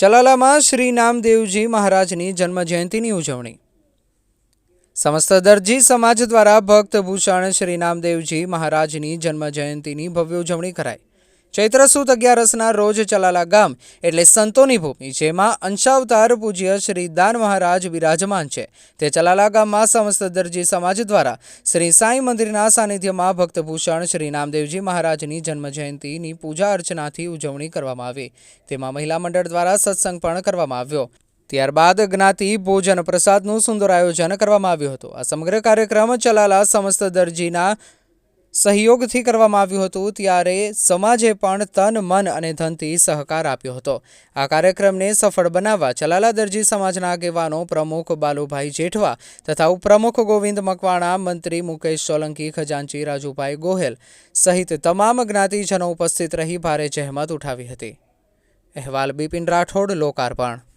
ચલાલામાં શ્રી નામદેવજી મહારાજની જન્મજયંતિની ઉજવણી. સમસ્ત દરજી સમાજ દ્વારા ભક્ત ભૂષણ શ્રી નામદેવજી મહારાજની જન્મજયંતિની ભવ્ય ઉજવણી કરાઈ. ચૈત્ર સુદ અગિયારસના રોજ ચલાલા ગામ એટલે સંતોની ભૂમિ, જેમાં અંશાવતાર પૂજ્ય શ્રી દાન મહારાજ બિરાજમાન છે. તે ચલાલા ગામમાં સમસ્ત દરજી સમાજ દ્વારા શ્રી સાંઈ મંદિરના સાનિધ્યમાં ભક્તભૂષણ શ્રી નામદેવજી મહારાજની જન્મજયંતિની પૂજા અર્ચનાથી ઉજવણી કરવામાં આવી. તેમાં મહિલા મંડળ દ્વારા સત્સંગ પણ કરવામાં આવ્યો. ત્યારબાદ જ્ઞાતિ, ભોજન, પ્રસાદનું સુંદર આયોજન કરવામાં આવ્યું હતું. આ સમગ્ર કાર્યક્રમ ચલાલા સમસ્ત દરજીના સહયોગથી કરવામાં આવ્યું હતું, ત્યારે સમાજે પણ તન, મન અને ધનથી સહકાર આપ્યો હતો. આ કાર્યક્રમને સફળ બનાવવા ચલાલા દરજી સમાજના આગેવાનો પ્રમુખ બાલુભાઈ જેઠવા તથા ઉપપ્રમુખ ગોવિંદ મકવાણા, મંત્રી મુકેશ સોલંકી, ખજાનચી રાજુભાઈ ગોહેલ સહિત તમામ જ્ઞાતિજનો ઉપસ્થિત રહી ભારે જહેમત ઉઠાવી હતી. અહેવાલ બિપિન રાઠોડ, લોકાર્પણ.